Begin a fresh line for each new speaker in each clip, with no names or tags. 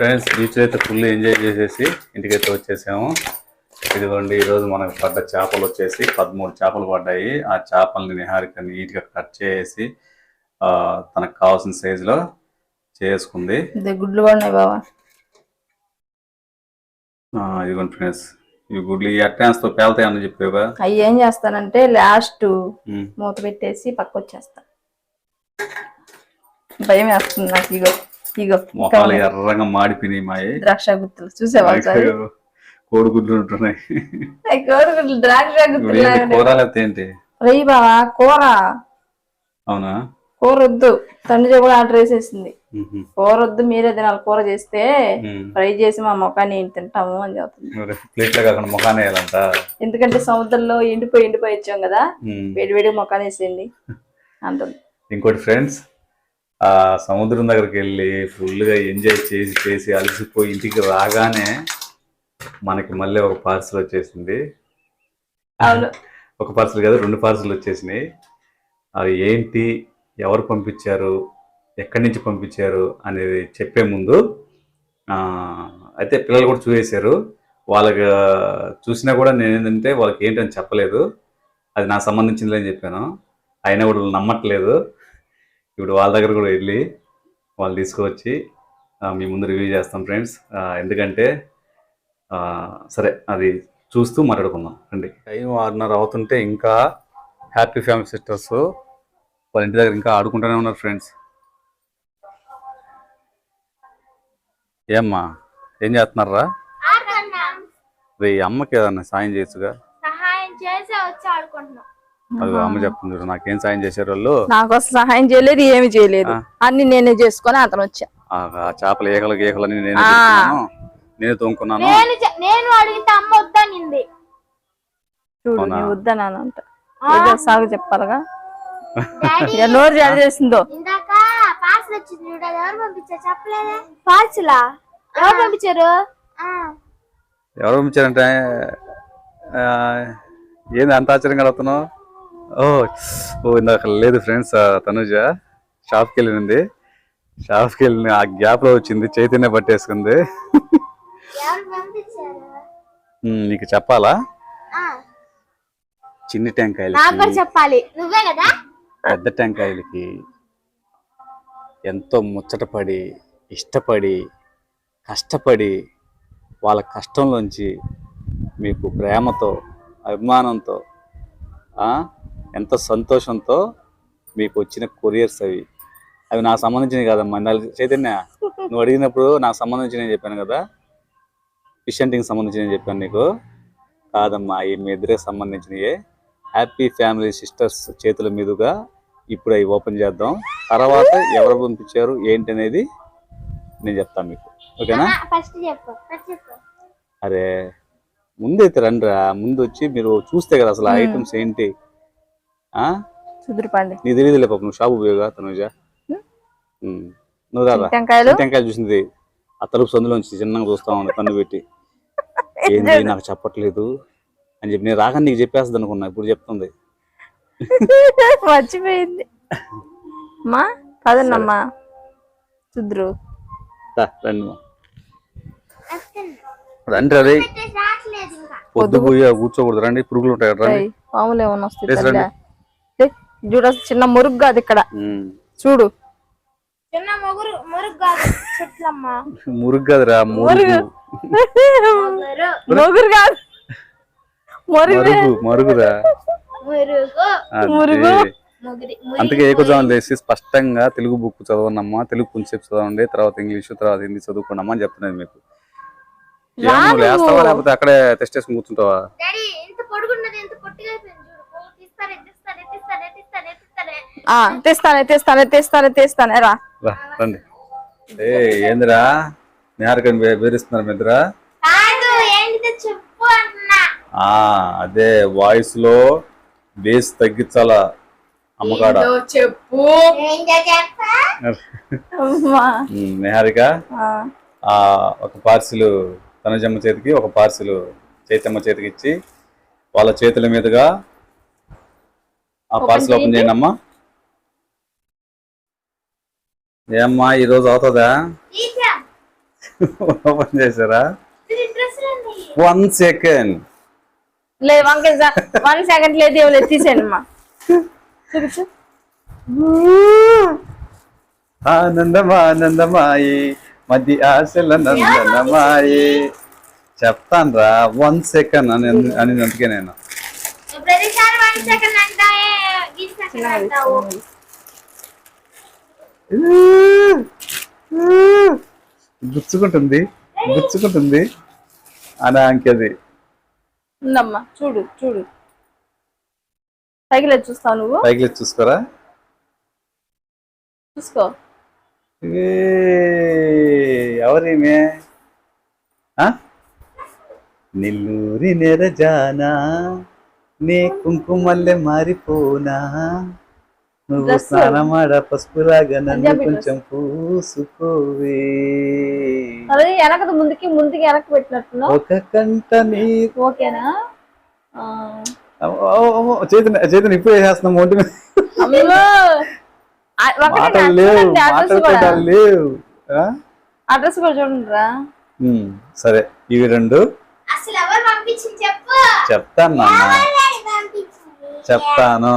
Friends beach అయితే full enjoy చేసేసి ఇంటికైతే వచ్చేసాము. ఇదిగోండి ఈరోజు మనకు పడ్డ చేపలు వచ్చేసి పదమూడు చేపలు పడ్డాయి. ఆ చేపల్ని నిహారిక నీట్గా కట్ చేసి తనకు కావాల్సిన సైజులో చేసుకుంది.
ఇది గుడ్లు పడినాయి బావా.
ఇదిగోండి ఫ్రెండ్స్ ఈ గుడ్లు ఈ అట్టాన్స్తో పేలుతాయని చెప్పేవా
అవి ఏం చేస్తానంటే లాస్ట్. మూత పెట్టేసి పక్క వచ్చేస్తా భయం వేస్తుంది నాకు ఇగో. ఇగో.
ఎర్రగా మాడిపోయినాయి మాయి.
ద్రాక్ష చూసావా ఒకసారి?
కోడిగుడ్లు ఉంటున్నాయి.
కోడిగుడ్లు ద్రాక్ష
ఏంటి
బావా కూర.
అవునా?
కూర వద్దు తండ్రి కూడా ఆర్డర్ వేసేసింది. కూర వద్దు మీరే తినాలి. కూర చేస్తే. ఫ్రై చేసి మా మొక్కని నేను తింటాము అని
ముఖాన్ని వేయాలంట.
ఎందుకంటే సముద్రంలో ఎండిపోయి ఎండిపోయి వచ్చాం కదా. వేడి వేడి మొక్కని వేసేయండి. అంటుంది.
ఇంకోటి ఫ్రెండ్స్ ఆ సముద్రం దగ్గరికి వెళ్ళి ఫుల్గా ఎంజాయ్ చేసి చేసి అలసిపోయి ఇంటికి రాగానే మనకి మళ్ళీ ఒక పార్సల్ వచ్చేసింది. ఒక పార్సల్ కాదు రెండు పార్సల్ వచ్చేసినాయి. అవి ఏంటి ఎవరు పంపించారు ఎక్కడి నుంచి పంపించారు అనేది చెప్పే ముందు అయితే పిల్లలు కూడా చూసేశారు. వాళ్ళకి చూసినా కూడా నేను ఏంటంటే వాళ్ళకి ఏంటని చెప్పలేదు. అది నాకు సంబంధించింది అని చెప్పాను. అయినా కూడా నమ్మట్లేదు. ఇప్పుడు వాళ్ళ దగ్గర కూడా వెళ్ళి వాళ్ళు తీసుకువచ్చి మీ ముందు రివ్యూ చేస్తాం ఫ్రెండ్స్ ఎందుకంటే సరే అది చూస్తూ మాట్లాడుకుందాం. రండి. టైం ఆరున్నర అవుతుంటే ఇంకా హ్యాపీ ఫ్యామిలీ సిస్టర్స్ వాళ్ళ ఇంటి దగ్గర ఇంకా ఆడుకుంటూనే ఉన్నారు ఫ్రెండ్స్ ఏమ్మా ఏం చేస్తున్నారా? రే అమ్మకి ఏదన్నా సాయం చేయొచ్చుగా?
సహాయం చేసి వచ్చి ఆడుకుంటున్నాం.
అది అమ్మ చెప్తుంది చూడు నాకేం సాయం చేశారు వాళ్ళు
నాకు అసలు సహాయం చేయలేదు ఏమి చేయలేదు. అన్ని నేనే చేసుకొని అతను వచ్చా.
చేపల ఏకలు గీకలని నేను నేను తోముకున్నాను.
నేను అడిగితే అమ్మ వద్దనింది.
చూడు ఏదో సాగు చెప్పాలిగా. నోరు జారి చేసిందో?
పార్సల్ ఎవరు పంపించారు? ఎవరు
పంపించారంటే ఏంది అంత ఆశ్చర్యంగా అడుగుతున్నావు? ఓ ఓ ఇందాక లేదు ఫ్రెండ్స్ తనుజ షాప్కి వెళ్ళింది. షాప్కి వెళ్ళిన ఆ గ్యాప్లో వచ్చింది చైతన్య పట్టేసుకుంది. నీకు చెప్పాలా? చిన్ని టెంకాయలకి.
చెప్పాలి. నువ్వే కదా?
పెద్ద టెంకాయలకి ఎంతో ముచ్చటపడి ఇష్టపడి కష్టపడి వాళ్ళ కష్టంలోంచి మీకు ప్రేమతో అభిమానంతో ఎంత సంతోషంతో మీకు వచ్చిన కొరియర్స్ అవి. అవి నాకు సంబంధించినవి కాదమ్మా. ఇందాక చైతన్య నువ్వు అడిగినప్పుడు నాకు సంబంధించినవి చెప్పాను కదా. ఫిష్ హంటింగ్ సంబంధించినవి చెప్పాను నీకు. కాదమ్మా ఈ మీ ఇద్దరికి సంబంధించినవి హ్యాపీ ఫ్యామిలీ సిస్టర్స్ చేతుల మీదుగా ఇప్పుడు అవి ఓపెన్ చేద్దాం. తర్వాత ఎవరు పంపించారు ఏంటి అనేది నేను చెప్తాను మీకు. ఓకేనా? అరే ముందైతే రండిరా. ముందు వచ్చి మీరు చూస్తే కదా అసలు ఐటమ్స్ ఏంటి? ఆ?
సుదురుపండి.
నీ తెలియదులే పాప నువ్వు షాపు పోయేగా తనుజ. నువ్వు రారా?
టెంకాయలు
టెంకాయలు చూసింది. ఆ తలుపు సందులోంచి చిన్నగా చూస్తా ఉంది కన్ను పెట్టి. ఏంది నాకు చెప్పట్లేదు అని చెప్పి నేను రాక నీకు చెప్పేస్తుంది అనుకున్నా ఇప్పుడు చెప్తుంది.
మర్చిపోయింది. అమ్మా పదన్నమ్మా.
రండి మా. రండి రే కూర్చోకూడదు రండి. పురుగులు ఉంటాయి రండి.
పాములు ఏమన్నా వస్తాయి చూడు చిన్న మురుగు కాదు ఇక్కడ. చూడు.
చిన్న మొగురు మురుగు కాదు చెట్లమ్మ.
మురుగు కదరా మురుగు.
మొగురు
కాదు. మురుగు.
మరుగు మరుగురా
మురుగు.
అందుకే ఏకజామం లేసి స్పష్టంగా తెలుగు బుక్ చదవనమ్మా. తెలుగు కొంచెంసేపు చదవండి తర్వాత ఇంగ్లీష్ తర్వాత హిందీ చదువుకోండమ్మా అని చెప్తున్నాను మీకు. లేస్తావా లేకపోతే అక్కడే టెస్ట్ చేసుకుని కూర్చుంటావా
డాడీ ఎంత పొడుగున్నది ఎంత పొట్టిగా అయిపోయింది చూడు ఓ, తీస్తానే తీస్తానే తీస్తానే తీస్తానే తీస్తానే
ఆ, తెస్తానే తెస్తానే తెస్తానే తెస్తానే రా.
రండి. ఏ ఏందిరా? నేరకని బెదిరిస్తున్నారు మీ ఇద్దరా
కాదు ఏంటిదో చెప్పు అంటున్నా
ఆ అదే వాయిస్లో బేస్ తగ్గించాలా అమ్మకాడ
చెప్పు.
ఏంటో చెప్పా?
అమ్మా.
ఉమ్, నిహారిక?
ఆ,
ఆ ఒక పార్సిల్ తనుజమ్మ చేతికి ఒక పార్సిల్ చైతమ్మ చేతికి ఇచ్చి వాళ్ళ చేతుల మీదుగా ఆ పార్సిల్ ఓపెన్ చేయండి అమ్మా ఏమ్మా ఈరోజు అవుతుందా? ఓపెన్ చేశారా? One second.
లేదు వంక వన్ సెకండ్ లేదు ఏం లేదు తీసేయండి అమ్మా. చూపించు.
ఆనందం ఆనందమాయి మధ్య ఆశల నందనమాయి. చెప్తాను రా వన్ సెకండ్ అని అని అందుకే నేను
ప్రతిసారి వన్ సెకండ్ అంటాయే ఈ సెకండ్
చిన్నగా
అంటావు
గుచ్చుకుంటుంది గుచ్చుకుంటుంది. అని అంకెది.
ఉందమ్మా చూడు చూడు. సైకిల్ చూస్తావు నువ్వు?
పైకి లేచి చూసుకోరా?
చూసుకో.
ఎవరిమే? నిల్లూరి నెరజానా నీ కుంకుమల్లె మారిపోనా? నువ్వు. స్నానమాడ పసుపులాగా నన్ను కొంచెం పూసుకోవే.
అదే వెనక ముందుకి ముందుకి వెనక పెట్టినట్టున్నావు?
ఒక కంట నీ
ఓకేనా? ఆ,
చేతన చేతన ఇప్పుడు వేసేస్తున్నాం ఒంటి మీద. మాటలు లేవు
చూడండి అడ్రస్ కూడా
లేవు?
అడ్రస్
సరే ఇవి రెండు. చెప్తాను చెప్తాను.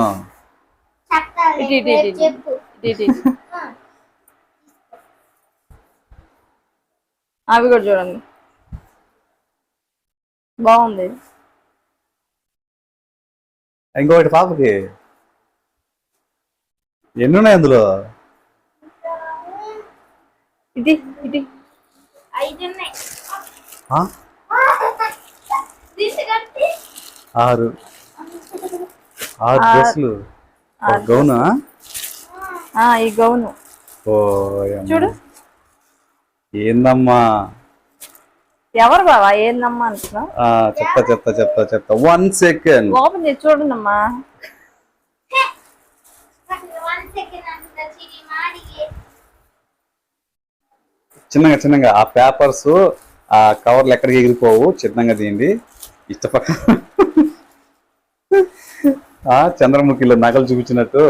అవి కూడా చూడండి. బాగుంది.
ఇంకొకటి పాపకి. ఎన్ని ఉన్నాయి అందులో?
ఇది ఇది.
ఆరు. ఆరు డ్రెస్సులు. ఒక గౌనా?
ఆ ఈ గౌను. చూడు.
ఏందమ్మా?
ఎవరు బావా? ఏందమ్మా అంటున్నావు?
చెప్తా చెప్తా చెప్తా చెప్తా. వన్ సెకండ్
ఓపెన్ చేసి చూడండి అమ్మా
వన్ సెకండ్ అంత చిరి మాడిగే
చిన్నగా చిన్నగా. ఆ పేపర్స్ ఆ కవర్లు ఎక్కడికి ఎగిరిపోవు? చిన్నగా తీయండి. ఇష్టపక్క చంద్రముఖిలో నగలు చూపించినట్టు.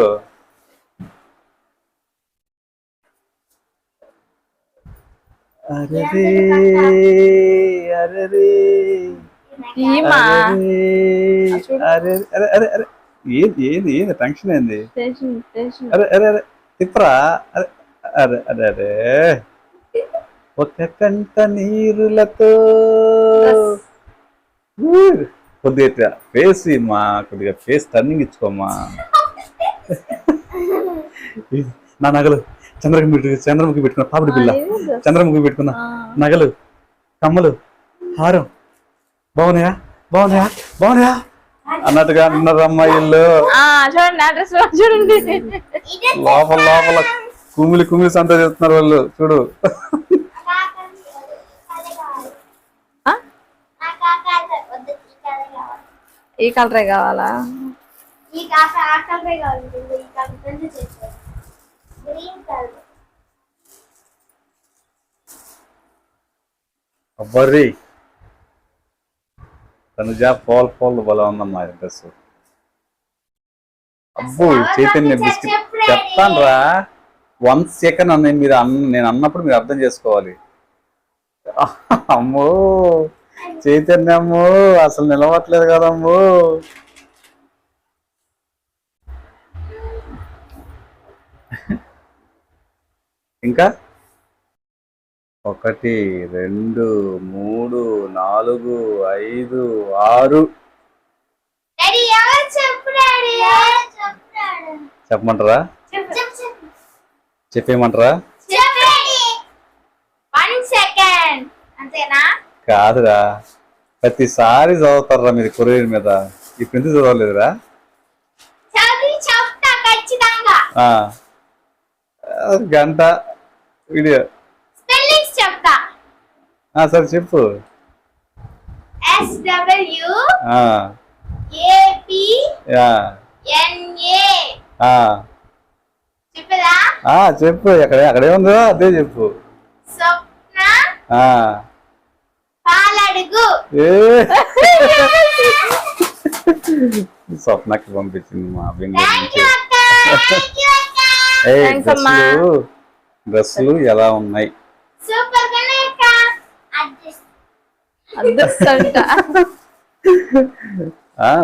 అరే అరే
ఈమా
అరే అరే అరే అరే ఏది ఏది ఏది టెన్షన్ ఏంది? అరే అరే అరే తిప్పరా. అరే అరే అరే అరే. ఒక కంట నీరులతో కొద్దిగా ఫేస్ మా కొద్దిగా ఫేస్ టర్నింగ్ ఇచ్చుకోమ్మా. నా నగలు చంద్రముఖి పెట్టు చంద్రముఖి పెట్టుకున్న పాపిడి పిల్ల. చంద్రముఖి పెట్టుకున్న నగలు కమ్మలు హారం. బాగున్నాయా? బాగున్నాయా? బాగున్నాయా? అన్నట్టుగా అన్నారు అమ్మాయిల్లో
అడ్రస్ చూడండి
లోపల లోపల కుమిలి కుమిలి సంత చేస్తున్నారు వాళ్ళు. చూడు
ఆ?
నాకు ఆ కలర్ వద్దు ఈ కలర్ కావాలి
ఈ కలరే కావాలా?
ఈ కాక ఆ కలరే కావాలి ఇదిగో ఈ కలర్ రెండు చేశారు గ్రీన్ కలర్.
అబ్బర్రి. తనుజా పోల్ పోల్ బలం ఉందమ్మా డ్రెస్. అబ్బో చైతన్య బిస్కెట్ చెప్తాను రా వన్ సెకండ్ అన్న మీరు నేను అన్నప్పుడు మీరు అర్థం చేసుకోవాలి. అమ్మో. చైతన్యమ్మో అసలు నిలవట్లేదు కదమ్మో. ఇంకా? ఒకటి రెండు మూడు నాలుగు ఐదు ఆరు. చెప్పమంటారా?
చెప్పు. చెప్పు చెప్పు.
చెప్పేయమంటారా?
అంతేనా?
కాదురా. ప్రతిసారి చదువుతారా మీరు కొరియర్ మీద. ఇప్పుడు ఎందుకు చదవలేదురా. గంట వీడియో. సరే చెప్పు. చెప్పు. ఎక్కడ అక్కడే ఉందో అదే చెప్పు.
పాలడుగు.
ఏ? స్వప్నకి పంపించింది మా
Thanks అమ్మా.
డ్రెస్సులు డ్రెస్సులు ఎలా ఉన్నాయి?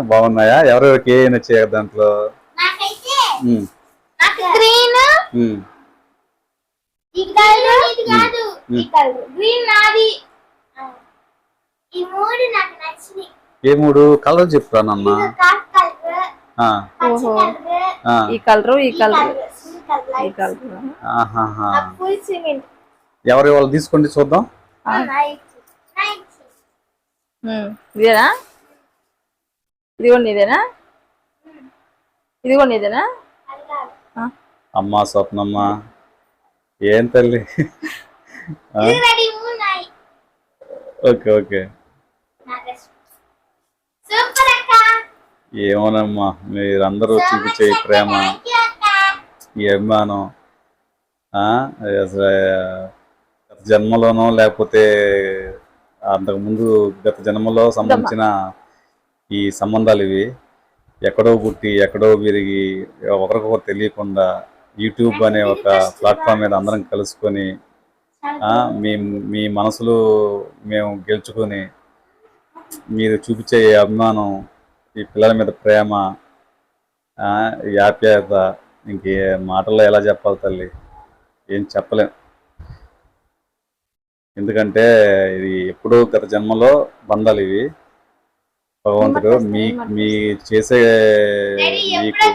బాగున్నాయా? ఎవరెవరికి ఏ నచ్చాయి దాంట్లో?
నాకైతే
ఉమ్,
నాకు గ్రీన్
ఉమ్,
ఈ కలర్ ఇది కాదు. ఈ కలర్. గ్రీన్ నాది ఈ మూడు నాకు నచ్చింది
ఏ మూడు? కలర్ చెప్పురా నాన్న.
ఈ కలరు ఈ కలర్.
ఈ కలర్.
ఎవరి వాళ్ళు తీసుకోండి చూద్దాం?
ఇదేనా? ఇదిగోండి ఇదేనా ఇదిగోండి ఇదేనా
అమ్మ స్వప్నమ్మ. ఏం తల్లి? Okay okay. ఏమోనమ్మా మీరందరూ చూపించే ప్రేమ. ఈ అభిమానం. అసలు గత జన్మలోనో లేకపోతే అంతకుముందు గత జన్మలో సంబంధించిన ఈ సంబంధాలు ఇవి. ఎక్కడో పుట్టి ఎక్కడో పెరిగి ఒకరికొకరు తెలియకుండా యూట్యూబ్ అనే ఒక ప్లాట్ఫామ్ మీద అందరం కలుసుకొని మీ మీ మనసులు మేము గెలుచుకొని మీరు చూపించే ఈ అభిమానం ఈ పిల్లల మీద ప్రేమ ఆప్యాయత ఇంకే మాటల్లో ఎలా చెప్పాలి తల్లి? ఏం చెప్పలేం. ఎందుకంటే ఇది ఎప్పుడో గత జన్మలో బంధాలు ఇవి. భగవంతుడు మీ మీ చేసే మీకు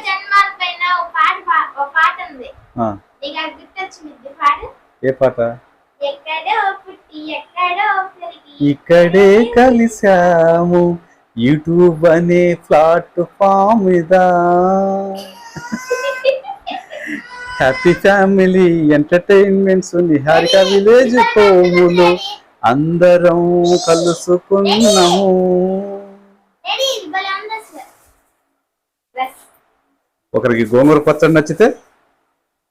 ఏ పాట? ఇక్కడే కలిసాము యూట్యూబ్ అనే ప్లాట్ఫామ్ మీద happy family entertainments Niharika village కోములు అందరం కలుసుకున్నాము.
ఉంది
ఒకరికి గోంగూర పచ్చడి నచ్చితే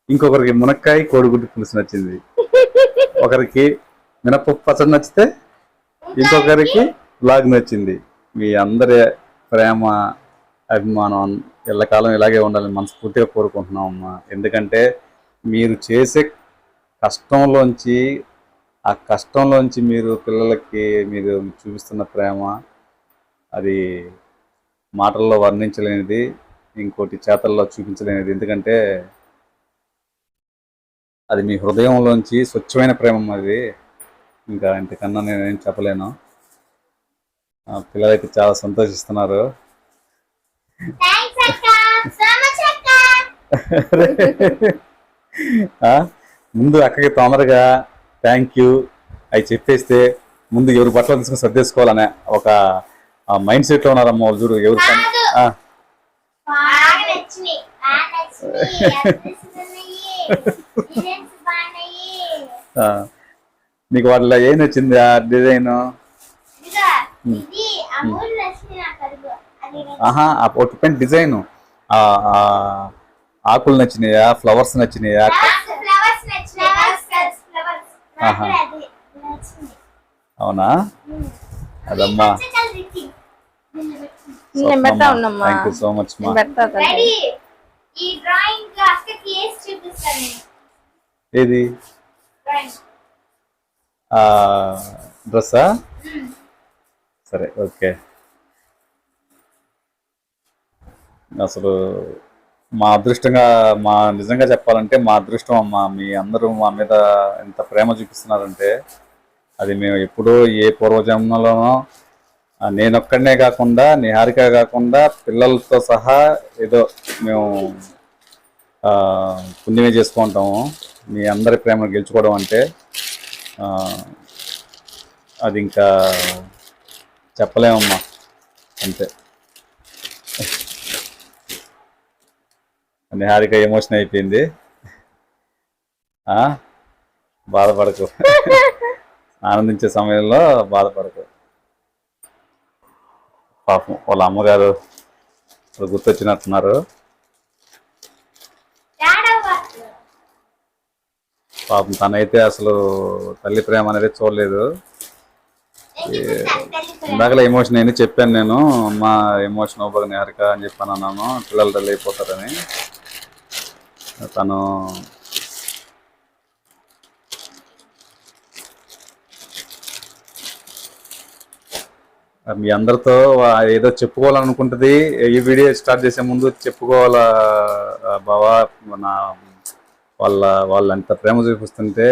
ఇంకొకరికి మునక్కాయ కోడిగుడ్డు పులుసు నచ్చింది. ఒకరికి మినపప్పు పచ్చడి నచ్చితే ఇంకొకరికి బ్లాగ్ నచ్చింది. మీ అందరి ప్రేమ అభిమానం ఎల్లకాలం ఇలాగే ఉండాలని మనస్ఫూర్తిగా కోరుకుంటున్నాం అమ్మా ఎందుకంటే మీరు చేసే కష్టంలోంచి ఆ కష్టంలోంచి మీరు పిల్లలకి మీరు చూపిస్తున్న ప్రేమ అది మాటల్లో వర్ణించలేనిది ఇంకోటి చేతల్లో చూపించలేనిది. ఎందుకంటే అది మీ హృదయంలోంచి స్వచ్ఛమైన ప్రేమ అది. ఇంకా ఇంతకన్నా నేను ఏం చెప్పలేను. ఆ, పిల్లలైతే చాలా సంతోషిస్తున్నారు. ముందు అక్కకి తొందరగా థ్యాంక్ యూ అవి చెప్పేస్తే ముందు ఎవరు బట్టలు తీసుకుని సర్దేసుకోవాలనే ఒక మైండ్ సెట్లో ఉన్నారమ్మ వాళ్ళు చూడు ఎవరు ఆ, నీకు వాటిలో ఏం నచ్చింది ఆ డిజైన్? ఆహా ఆ పొట్టు పెయింట్ డిజైన్. ఆకులు నచ్చినాయా ఫ్లవర్స్ నచ్చినాయా? అవునా? అదమ్మా. థ్యాంక్ యూ సో మచ్ మా. ఏది? డ్రెస్సా? సరే ఓకే. అసలు మా అదృష్టంగా మా నిజంగా చెప్పాలంటే మా అదృష్టం అమ్మా. మీ అందరూ మా మీద ఎంత ప్రేమ చూపిస్తున్నారంటే అది మేము ఎప్పుడో ఏ పూర్వజన్మలోనో నేనొక్కడనే కాకుండా నిహారిక కాకుండా పిల్లలతో సహా ఏదో మేము పుణ్యమే చేసుకుంటాము. మీ అందరి ప్రేమ గెలుచుకోవడం అంటే అది ఇంకా చెప్పలేమమ్మా. అంతే. నిహారిక ఎమోషన్ అయిపోయింది. బాధపడకు. ఆనందించే సమయంలో బాధపడకు. పాపం వాళ్ళ అమ్మగారు ఇప్పుడు గుర్తొచ్చినట్టున్నారు. పాపం తనైతే అసలు తల్లి ప్రేమ అనేది చూడలేదు. ఇందాకలా ఎమోషన్ అయింది చెప్పాను నేను. మా ఎమోషన్ అవ్వదు నిహారిక అని చెప్పాను అన్నాను. పిల్లలు తల్లి అయిపోతారని. తను మీ అందరితో ఏదో చెప్పుకోవాలనుకుంటుంది. ఈ వీడియో స్టార్ట్ చేసే ముందు చెప్పుకోవాలా బావా? మన వాళ్ళ వాళ్ళు అంత ప్రేమ చూపిస్తుంటే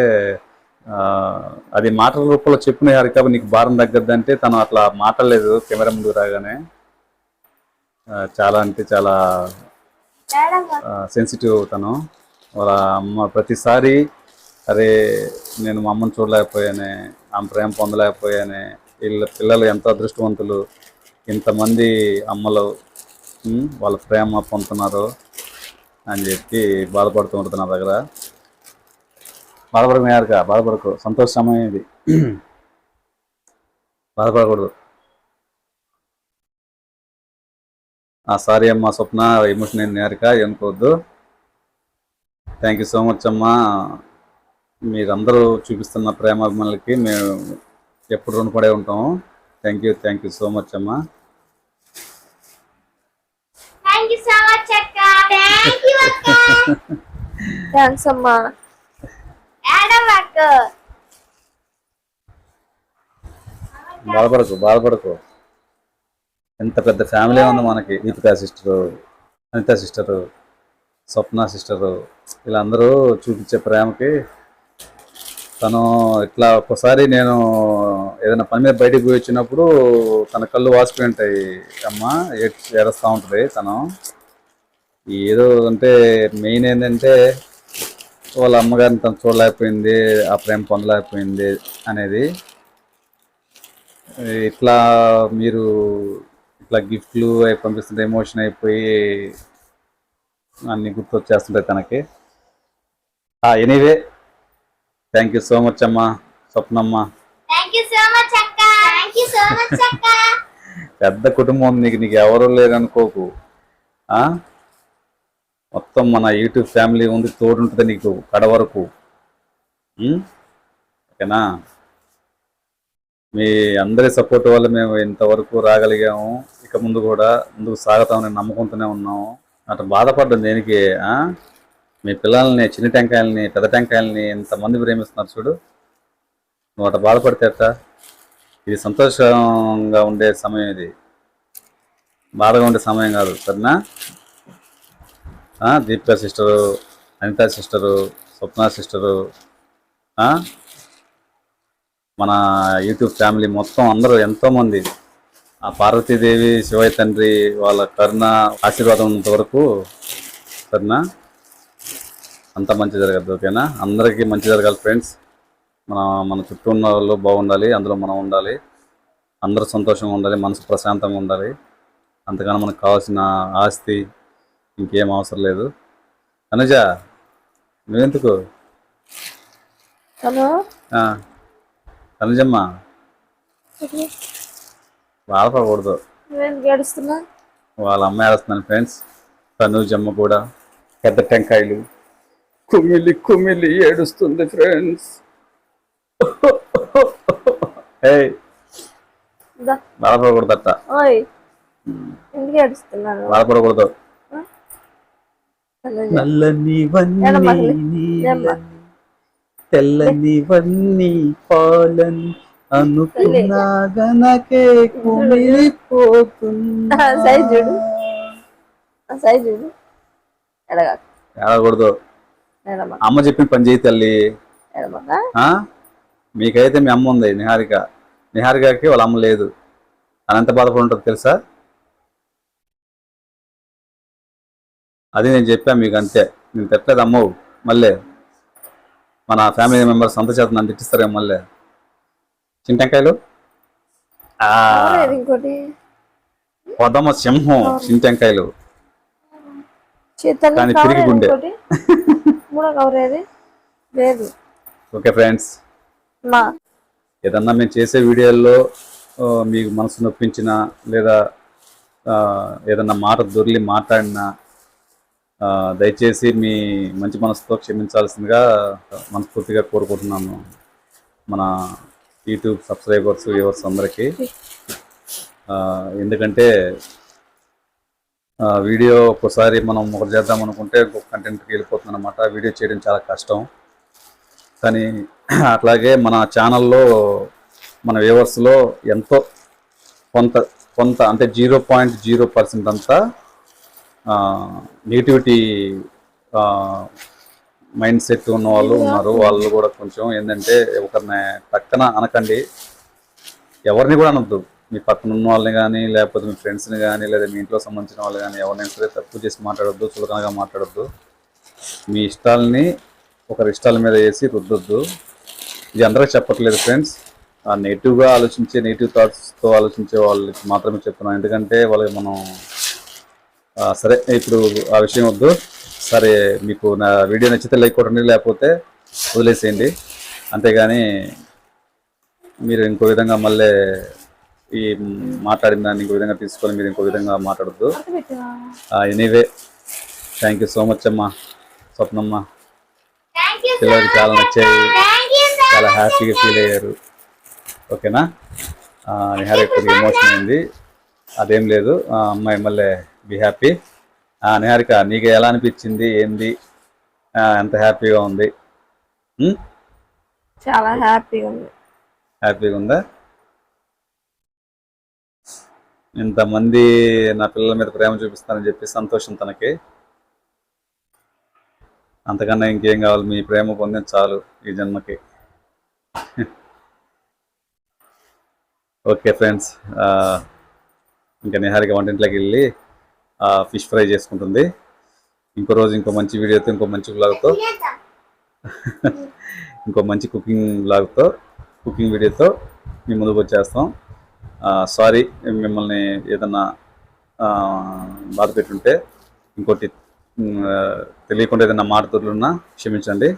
అది మాటల రూపంలో చెప్పిన హరికాబు నీకు భారం తగ్గద్దంటే తను అట్లా మాట్లాడలేదు కెమెరా ముందుకు రాగానే. చాలా అంటే చాలా సెన్సిటివ్ తను. వాళ్ళ అమ్మ ప్రతిసారి అరే నేను మా అమ్మని చూడలేకపోయానే ఆమె ప్రేమ పొందలేకపోయానే వీళ్ళ పిల్లలు ఎంత అదృష్టవంతులు ఇంతమంది అమ్మలు వాళ్ళ ప్రేమ పొందుతున్నారు. అని చెప్పి బాధపడుతూ ఉంటుంది నా దగ్గర. బాధపడకు నేరుగా బాధపడకు. సంతోష సమయం ఇది. బాధపడకూడదు. ఆ సారీ అమ్మా స్వప్న ఎమోషన్ నేను నేరుగా అనుకోవద్దు థ్యాంక్ యూ సో మచ్ అమ్మా. మీరందరూ చూపిస్తున్న ప్రేమాభిమానులకి మేము ఎప్పుడు రుణపడే ఉంటాము. Thank you thank you so much అమ్మా.
థ్యాంక్ యూ సో మచ్ అక్క.
థ్యాంక్స్ అమ్మా
బాధపడకు బాధపడకు ఎంత పెద్ద ఫ్యామిలీ ఉంది మనకి. Deepika sister Anitha sister Swapna sister. వీళ్ళందరూ చూపించే ప్రేమకి తను ఇట్లా ఒక్కసారి నేను ఏదైనా పని మీద బయటికి పోయి వచ్చినప్పుడు తన కళ్ళు వాసిపోయి ఉంటాయి. అమ్మ ఏడ్- ఏడుస్తూ ఉంటుంది తను. ఏదో అంటే మెయిన్ ఏంటంటే వాళ్ళ అమ్మగారిని తను చూడలేకపోయింది ఆ ప్రేమ పొందలేకపోయింది అనేది. ఇట్లా మీరు ఇట్లా గిఫ్ట్లు అవి పంపిస్తుంటే ఎమోషన్ అయిపోయి అన్ని గుర్తొచ్చేస్తుంటాయి తనకి. Anyway thank you so much అమ్మా స్వప్నమ్మ. పెద్ద కుటుంబం నీకు నీకు ఎవరు లేరనుకోకు. ఆ? మొత్తం మన యూట్యూబ్ ఫ్యామిలీ ఉంది తోడుంటుంది నీకు కడ వరకు. ఓకేనా? మీ అందరి సపోర్ట్ వల్ల మేము ఇంతవరకు రాగలిగాము. ఇక ముందు కూడా ముందుకు సాగుతామని నమ్ముకుంటూనే ఉన్నాము. అటు బాధపడ్డం దేనికి మీ పిల్లల్ని చిన్న టెంకాయలని పెద్ద టెంకాయలని ఎంతమంది ప్రేమిస్తున్నారు చూడు. నువ్వు అటు బాధపడితే అట్ట ఇది సంతోషంగా ఉండే సమయం ఇది. బాధగా ఉండే సమయం కాదు సరేనా? Deepika sister Anitha sister Swapna sister మన యూట్యూబ్ ఫ్యామిలీ మొత్తం అందరూ ఎంతోమంది ఆ పార్వతీదేవి శివయ్య తండ్రి వాళ్ళ కరుణ ఆశీర్వాదం ఉన్నంత వరకు సరేనా అంత మంచి జరగదు ఓకేనా? అందరికీ మంచి జరగాలి ఫ్రెండ్స్. మన మన చుట్టూ ఉన్న వాళ్ళు బాగుండాలి అందులో మనం ఉండాలి. అందరూ సంతోషంగా ఉండాలి మనసు ప్రశాంతంగా ఉండాలి. అంతగానో మనకు కావాల్సిన ఆస్తి ఇంకేం అవసరం లేదు. అనుజ నువ్వెందుకు? ఆ, అనుజమ్మ. బాధపడకూడదు
ఏడుస్తున్నా?
వాళ్ళ అమ్మాయి వేస్తున్నాను ఫ్రెండ్స్ తనుజమ్మ కూడా పెద్ద టెంకాయలు కుమిలి కుమిలి ఏడుస్తుంది ఫ్రెండ్స్. బాధపడకూడదట
ఏడుస్తున్నాను
బాధపడకూడదు
తను
నల్లని
ఏడమ్మా అసలు? ఏమ్మా?
తెల్లని పాలని అనుకున్నా గనకే కుమిలిపోతున్నా
సైజ్ చూడు. ఆ సైజ్ చూడు. ఎడగా.
ఏడకూడదు
ఎడమా?
అమ్మ చెప్పిన పని చేయి తల్లి? మీకైతే మీ అమ్మ ఉంది నిహారిక. నిహారికకి వాళ్ళ అమ్మ లేదు. అని ఎంత బాధపడి ఉంటుంది తెలుసా? అది నేను చెప్పా మీకు అంతే నేను తిట్టలేదు అమ్మవు మళ్ళీ మన ఫ్యామిలీ మెంబర్స్ అంత చేత నన్ను తిట్టిస్తారేమో మళ్ళీ. చింటంకాయలు ఆ,
ఎవరేది ఇంకోటి.
పొదమ సింహం చింటంకాయలు కానీ తిరిగి గుండె.
లేదు.
Okay friends.
మా.
ఏదన్నా మేము చేసే వీడియోల్లో మీకు మనసు నొప్పించిన లేదా ఏదన్నా మాట దొర్లి మాట్లాడినా దయచేసి మీ మంచి మనసుతో క్షమించాల్సిందిగా మనస్ఫూర్తిగా కోరుకుంటున్నాను మన యూట్యూబ్ సబ్స్క్రైబర్స్ వ్యూవర్స్ అందరికీ. ఎందుకంటే వీడియో ఒక్కోసారి మనం ఒకటి చేద్దాం అనుకుంటే ఇంకొక కంటెంట్కి వెళ్ళిపోతుంది అనమాట వీడియో చేయడం చాలా కష్టం. కానీ అట్లాగే మన ఛానల్లో మన వ్యూవర్స్లో ఎంతో కొంత కొంత అంటే జీరో పాయింట్ జీరో పర్సెంట్ అంతా నెగిటివిటీ మైండ్ సెట్ ఉన్న వాళ్ళు ఉన్నారు. వాళ్ళు కూడా కొంచెం ఏంటంటే ఒకరిని పక్కన అనకండి. ఎవరిని కూడా అనొద్దు. మీ పక్కన ఉన్న వాళ్ళని కానీ లేకపోతే మీ ఫ్రెండ్స్ని కానీ లేదా మీ ఇంట్లో సంబంధించిన వాళ్ళు కానీ ఎవరినైనా సరే తక్కువ చేసి మాట్లాడొద్దు చులకనగా మాట్లాడొద్దు. మీ ఇష్టాలని ఒకరి ఇష్టాల మీద వేసి రుద్దొద్దు. ఇది అందరికి చెప్పట్లేదు ఫ్రెండ్స్ ఆ నెగిటివ్గా ఆలోచించే నెగిటివ్ థాట్స్తో ఆలోచించే వాళ్ళకి మాత్రమే చెప్తున్నాను ఎందుకంటే వాళ్ళకి మనం సరే ఇప్పుడు ఆ విషయం వద్దు. సరే మీకు నా వీడియో నచ్చితే లైక్ కొట్టండి లేకపోతే వదిలేసేయండి. అంతేగాని మీరు ఇంకో విధంగా మళ్ళీ ఈ మాట్లాడిన దాన్ని ఇంకో విధంగా తీసుకొని మీరు ఇంకో విధంగా మాట్లాడద్దు. Anyway thank you so much అమ్మా స్వప్నమ్మ. పిల్లలకి చాలా నచ్చాయి. చాలా హ్యాపీగా ఫీల్ అయ్యారు. ఓకేనా? నిహార్ కొద్దిగా ఎమోషన్ అయింది. అదేం లేదు. అమ్మాయి మళ్ళీ బి హ్యాపీ నిహారిక నీకు ఎలా అనిపించింది? ఏంది? ఎంత హ్యాపీగా ఉంది?
చాలా హ్యాపీగా ఉంది.
హ్యాపీగా ఉందా? ఇంతమంది నా పిల్లల మీద ప్రేమ చూపిస్తానని చెప్పి సంతోషం తనకి. అంతకన్నా ఇంకేం కావాలి? మీ ప్రేమ పొందిన చాలు ఈ జన్మకి. ఓకే ఫ్రెండ్స్ ఇంకా నిహారిక వంటింట్లోకి వెళ్ళి ఫిష్ ఫ్రై చేసుకుంటుంది. ఇంకో రోజు ఇంకో మంచి వీడియోతో ఇంకో మంచి వ్లాగ్తో ఇంకో మంచి కుకింగ్ బ్లాగ్తో కుకింగ్ వీడియోతో మీ ముందుకు వచ్చేస్తాం. సారీ మిమ్మల్ని ఏదన్నా బాధ పెట్టుంటే ఇంకోటి తెలియకుండా ఏదైనా మాట దొరుకున్నా క్షమించండి.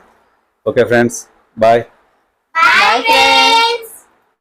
Okay friends bye